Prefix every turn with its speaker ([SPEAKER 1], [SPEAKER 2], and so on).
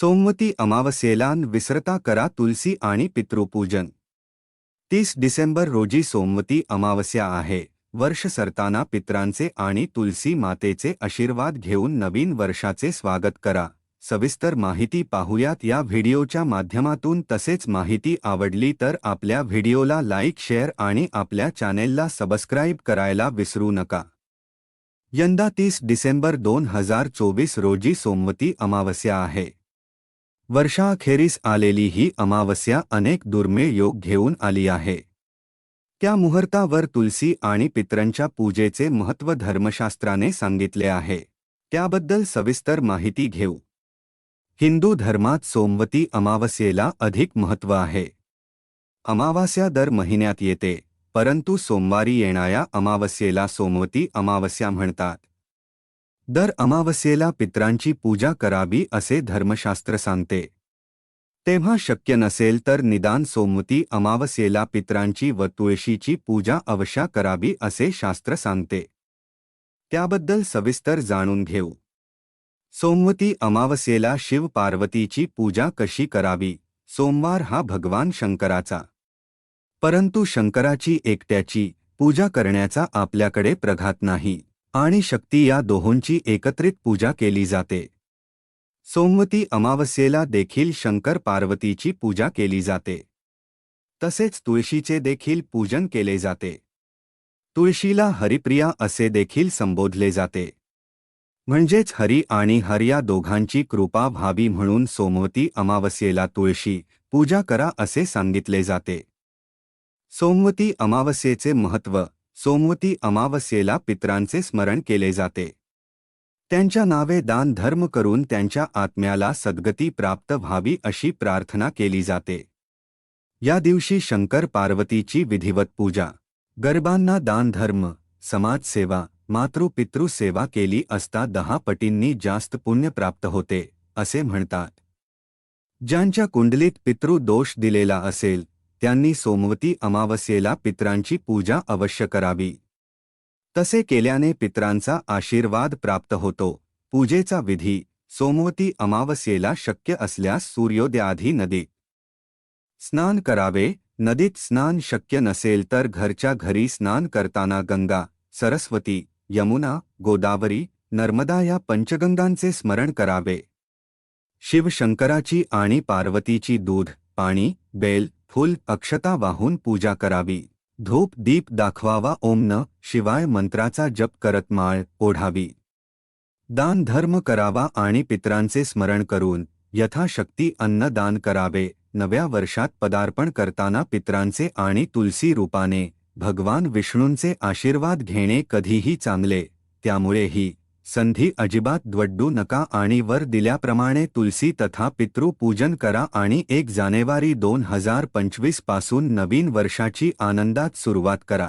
[SPEAKER 1] सोमवती अमावस्येला विसरता करा तुलसी आणि पितृपूजन. तीस डिसेंबर रोजी सोमवती अमावस्या आहे. वर्ष सरताना पित्रांचे आणि तुलसी मातेचे आशीर्वाद घेऊन नवीन वर्षाचे स्वागत करा. सविस्तर माहिती पाहूयात या व्हिडिओच्या माध्यमातून. तसेच माहिती आवडली तर आपल्या व्हिडिओला लाईक शेअर आणि आपल्या चॅनेलला सबस्क्राईब करायला विसरू नका. यंदा तीस डिसेंबर दोन हजार चोवीस रोजी सोमवती अमावस्या आहे. वर्षाअखेरीस आलेली ही अमावस्या अनेक दुर्मिळ योग घेऊन आली आहे. त्या मुहूर्तावर तुलसी आणि पितरांच्या पूजेचे महत्त्व धर्मशास्त्राने सांगितले आहे. त्याबद्दल सविस्तर माहिती घेऊ. हिंदू धर्मात सोमवती अमावस्येला अधिक महत्त्व आहे. अमावास्या दर महिन्यात येते परंतु सोमवारी येणाऱ्या अमावस्येला सोमवती अमावस्या म्हणतात. दर अमावस्येला पित्रांची पूजा करावी असे धर्मशास्त्र सांगते. तेव्हा शक्य नसेल तर निदान सोमवती अमावस्येला पित्रांची व तुळशीची पूजा अवश्य करावी असे शास्त्र सांगते. त्याबद्दल सविस्तर जाणून घेऊ. सोमवती अमावस्येला शिव पार्वतीची पूजा कशी करावी? सोमवार हा भगवान शंकराचा. परंतु शंकराची एकट्याची पूजा करण्याचा आपल्याकडे प्रघात नाही. आणि शक्ती या दोहोंची एकत्रित पूजा केली जाते. सोमवती अमावस्येला देखील शंकर पार्वतीची पूजा केली जाते. तसेच तुळशीचे देखील पूजन केले जाते. तुळशीला हरिप्रिया असे देखील संबोधले जाते. म्हणजेच हरी आणि हर या दोघांची कृपा व्हावी म्हणून सोमवती अमावस्येला तुळशी पूजा करा असे सांगितले जाते. सोमवती अमावस्येचे महत्त्व सोमवती अमावस्येला पित्रांचे स्मरण केले जाते. त्यांच्या नावे दान धर्म करून त्यांच्या आत्म्याला सद्गती प्राप्त व्हावी अशी प्रार्थना केली जाते. या दिवशी शंकर पार्वतीची विधिवत पूजा. गरिबांना दानधर्म समाजसेवा मातृपितृ सेवा केली असता दहा पटींनी जास्त पुण्य प्राप्त होते असे म्हणतात. ज्यांच्या कुंडलीत पितृ दोष दिलेला असेल त्यांनी सोमवती अमावस्येला पित्रांची पूजा अवश्य करावी. तसे केल्याने पित्रांचा आशीर्वाद प्राप्त होतो. पूजेचा विधी सोमवती अमावस्येला शक्य असल्यास सूर्योदयाआधी नदीत स्नान करावे. नदीत स्नान शक्य नसेल तर घरच्या घरी स्नान करताना गंगा सरस्वती यमुना गोदावरी नर्मदा या पंचगंगांचे स्मरण करावे. शिवशंकराची आणि पार्वतीची दूध पाणी बेल फुल अक्षता वाहून पूजा करावी. धूप दीप दाखवावा. ओम न शिवाय मंत्राचा जप करत माळ ओढावी. दान धर्म करावा आणि पित्रांचे स्मरण करून यथाशक्ती अन्नदान करावे. नव्या वर्षात पदार्पण करताना पित्रांचे आणि तुलसी रूपाने भगवान विष्णूंचे आशीर्वाद घेणे कधीही चांगले. त्यामुळेही संधी अजिबात द्वड्डू नका आणि वर दिल्याप्रमाणे तुलसी तथा पितृपूजन करा आणि एक जानेवारी दोन हजार पंचवीसपासून नवीन वर्षाची आनंदात सुरुवात करा.